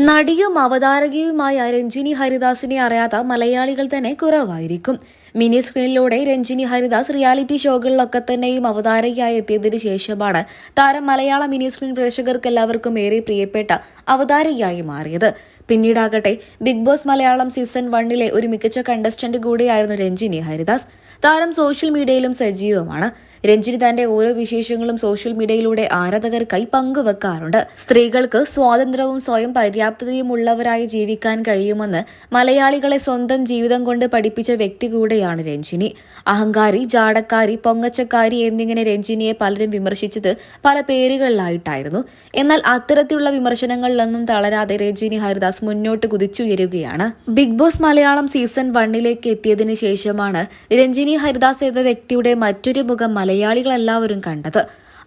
നടിയും അവതാരകയുമായ രഞ്ജിനി ഹരിദാസിനെ അറിയാത്ത മലയാളികൾ തന്നെ കുറവായിരിക്കും. മിനി സ്ക്രീനിലൂടെ രഞ്ജിനി ഹരിദാസ് റിയാലിറ്റി ഷോകളിലൊക്കെ തന്നെയും അവതാരകയായി എത്തിയതിനു ശേഷമാണ് താരം മലയാള മിനി സ്ക്രീൻ പ്രേക്ഷകർക്ക് എല്ലാവർക്കും ഏറെ പ്രിയപ്പെട്ട അവതാരകയായി മാറിയത്. പിന്നീടാകട്ടെ ബിഗ് ബോസ് മലയാളം സീസൺ വണ്ണിലെ ഒരു മികച്ച കണ്ടസ്റ്റന്റ് കൂടിയായിരുന്നു രഞ്ജിനി ഹരിദാസ്. താരം സോഷ്യൽ മീഡിയയിലും സജീവമാണ്. രഞ്ജിനി തന്റെ ഓരോ വിശേഷങ്ങളും സോഷ്യൽ മീഡിയയിലൂടെ ആരാധകർക്കായി പങ്കുവെക്കാറുണ്ട്. സ്ത്രീകൾക്ക് സ്വാതന്ത്ര്യവും സ്വയം പര്യാപ്തതയും ഉള്ളവരായി ജീവിക്കാൻ കഴിയുമെന്ന് മലയാളികളെ സ്വന്തം ജീവിതം കൊണ്ട് പഠിപ്പിച്ച വ്യക്തി കൂടെയാണ് രഞ്ജിനി. അഹങ്കാരി ജാടക്കാരി പൊങ്ങച്ചക്കാരി എന്നിങ്ങനെ രഞ്ജിനിയെ പലരും വിമർശിച്ചത് പല പേരുകളിലായിട്ടായിരുന്നു. എന്നാൽ അത്തരത്തിലുള്ള വിമർശനങ്ങളിലൊന്നും തളരാതെ രഞ്ജിനി ഹരിദാസ് മുന്നോട്ട് കുതിച്ചുയരുകയാണ്. ബിഗ് ബോസ് മലയാളം സീസൺ വണ്ണിലേക്ക് എത്തിയതിനു ശേഷമാണ് രഞ്ജിനി ഹരിദാസ് എന്ന വ്യക്തിയുടെ മറ്റൊരു മുഖം മലയാളികളെല്ലാവരും കണ്ടത്.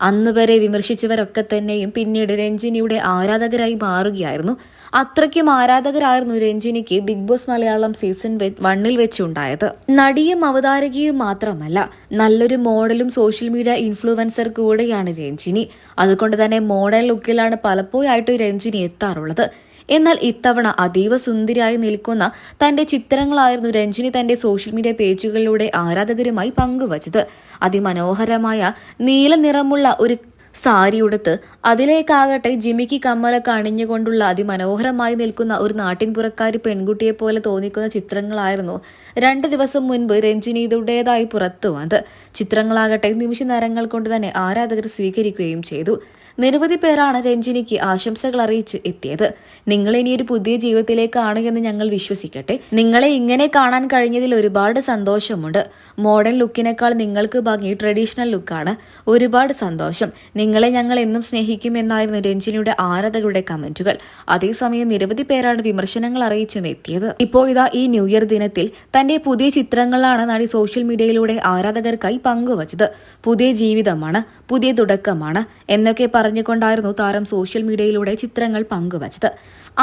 അന്ന് വരെ വിമർശിച്ചവരൊക്കെ തന്നെയും പിന്നീട് രഞ്ജിനിയുടെ ആരാധകരായി മാറുകയായിരുന്നു. അത്രയ്ക്കും ആരാധകരായിരുന്നു രഞ്ജിനിക്ക് ബിഗ് ബോസ് മലയാളം സീസൺ വണ്ണിൽ വെച്ചുണ്ടായത്. നടിയും അവതാരകയും മാത്രമല്ല നല്ലൊരു മോഡലും സോഷ്യൽ മീഡിയ ഇൻഫ്ലുവൻസർ കൂടെയാണ് രഞ്ജിനി. അതുകൊണ്ട് തന്നെ മോഡൽ ലുക്കിലാണ് പലപ്പോഴായിട്ട് രഞ്ജിനി എത്താറുള്ളത്. എന്നാൽ ഇത്തവണ അതീവ സുന്ദരിയായി നിൽക്കുന്ന തന്റെ ചിത്രങ്ങളായിരുന്നു രഞ്ജിനി തന്റെ സോഷ്യൽ മീഡിയ പേജുകളിലൂടെ ആരാധകരുമായി പങ്കുവച്ചത്. അതിമനോഹരമായ നീല നിറമുള്ള ഒരു സാരി ഉടുത്ത് അതിലേക്കാകട്ടെ ജിമിക്ക് കമ്മലൊക്കെ അണിഞ്ഞുകൊണ്ടുള്ള അതിമനോഹരമായി നിൽക്കുന്ന ഒരു നാട്ടിൻപുറക്കാരി പെൺകുട്ടിയെ പോലെ തോന്നിക്കുന്ന ചിത്രങ്ങളായിരുന്നു രണ്ട് ദിവസം മുൻപ് രഞ്ജിനി ഇതുടേതായി പുറത്തു വന്നത് ചിത്രങ്ങളാകട്ടെ നിമിഷ നേരങ്ങൾ കൊണ്ട് തന്നെ ആരാധകർ സ്വീകരിക്കുകയും ചെയ്തു. നിരവധി പേരാണ് രഞ്ജിനിക്ക് ആശംസകൾ അറിയിച്ച് എത്തിയത്. നിങ്ങൾ ഇനി ഒരു പുതിയ ജീവിതത്തിലേക്കാണ് എന്ന് ഞങ്ങൾ വിശ്വസിക്കട്ടെ. നിങ്ങളെ ഇങ്ങനെ കാണാൻ കഴിഞ്ഞതിൽ ഒരുപാട് സന്തോഷമുണ്ട്. മോഡേൺ ലുക്കിനേക്കാൾ നിങ്ങൾക്ക് ഭംഗി ട്രഡീഷണൽ ലുക്കാണ് ഒരുപാട് സന്തോഷം. നിങ്ങളെ ഞങ്ങൾ എന്നും സ്നേഹിക്കുമെന്നായിരുന്നു രഞ്ജിനിയുടെ ആരാധകരുടെ കമന്റുകൾ. അതേസമയം നിരവധി പേരാണ് വിമർശനങ്ങൾ അറിയിച്ചും എത്തിയത്. ഇപ്പോൾ ഇതാ ഈ ന്യൂ ഇയർ ദിനത്തിൽ തന്റെ പുതിയ ചിത്രങ്ങളാണ് നടി സോഷ്യൽ മീഡിയയിലൂടെ ആരാധകർക്കായി പങ്കുവച്ചത്. പുതിയ ജീവിതമാണ് പുതിയ തുടക്കമാണ് എന്നൊക്കെ പറഞ്ഞുകൊണ്ടായിരുന്നു താരം സോഷ്യൽ മീഡിയയിലൂടെ ചിത്രങ്ങൾ പങ്കുവച്ചത്.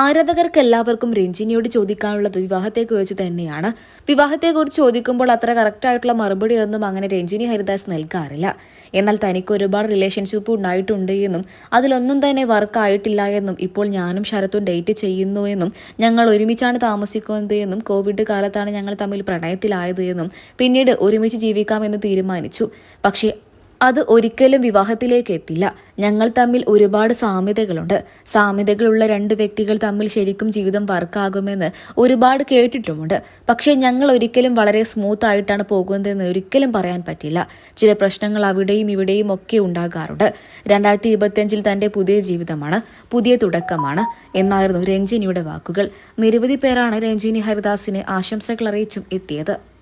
ആരാധകർക്ക് എല്ലാവർക്കും രഞ്ജിനിയോട് ചോദിക്കാനുള്ളത് വിവാഹത്തെക്കുറിച്ച് തന്നെയാണ്. വിവാഹത്തെക്കുറിച്ച് ചോദിക്കുമ്പോൾ അത്ര കറക്റ്റായിട്ടുള്ള മറുപടിയൊന്നും അങ്ങനെ രഞ്ജിനി ഹരിദാസ് നൽകാറില്ല. എന്നാൽ തനിക്ക് ഒരുപാട് റിലേഷൻഷിപ്പ് ഉണ്ടായിട്ടുണ്ട് എന്നും അതിലൊന്നും തന്നെ വർക്ക് ആയിട്ടില്ല എന്നും ഇപ്പോൾ ഞാനും ശരത്തും ഡേറ്റ് ചെയ്യുന്നു എന്നും ഞങ്ങൾ ഒരുമിച്ചാണ് താമസിക്കുന്നത് എന്നും കോവിഡ് കാലത്താണ് ഞങ്ങൾ തമ്മിൽ പ്രണയത്തിലായത് എന്നും പിന്നീട് ഒരുമിച്ച് ജീവിക്കാമെന്ന് തീരുമാനിച്ചു. പക്ഷേ അത് ഒരിക്കലും വിവാഹത്തിലേക്ക് എത്തില്ല ഞങ്ങൾ തമ്മിൽ ഒരുപാട് സാമ്യതകളുണ്ട്. സാമ്യതകളുള്ള രണ്ട് വ്യക്തികൾ തമ്മിൽ ശരിക്കും ജീവിതം വർക്കാകുമെന്ന് ഒരുപാട് കേട്ടിട്ടുമുണ്ട്. പക്ഷേ ഞങ്ങൾ ഒരിക്കലും വളരെ സ്മൂത്ത് ആയിട്ടാണ് പോകുന്നതെന്ന് ഒരിക്കലും പറയാൻ പറ്റില്ല. ചില പ്രശ്നങ്ങൾ അവിടെയും ഇവിടെയും ഒക്കെ ഉണ്ടാകാറുണ്ട്. രണ്ടായിരത്തി ഇരുപത്തിയഞ്ചിൽ തന്റെ പുതിയ ജീവിതമാണ്. പുതിയ തുടക്കമാണ്. എന്നായിരുന്നു രഞ്ജിനിയുടെ വാക്കുകൾ. നിരവധി പേരാണ് രഞ്ജിനി ഹരിദാസിന് ആശംസകൾ അറിയിച്ചും എത്തിയത്.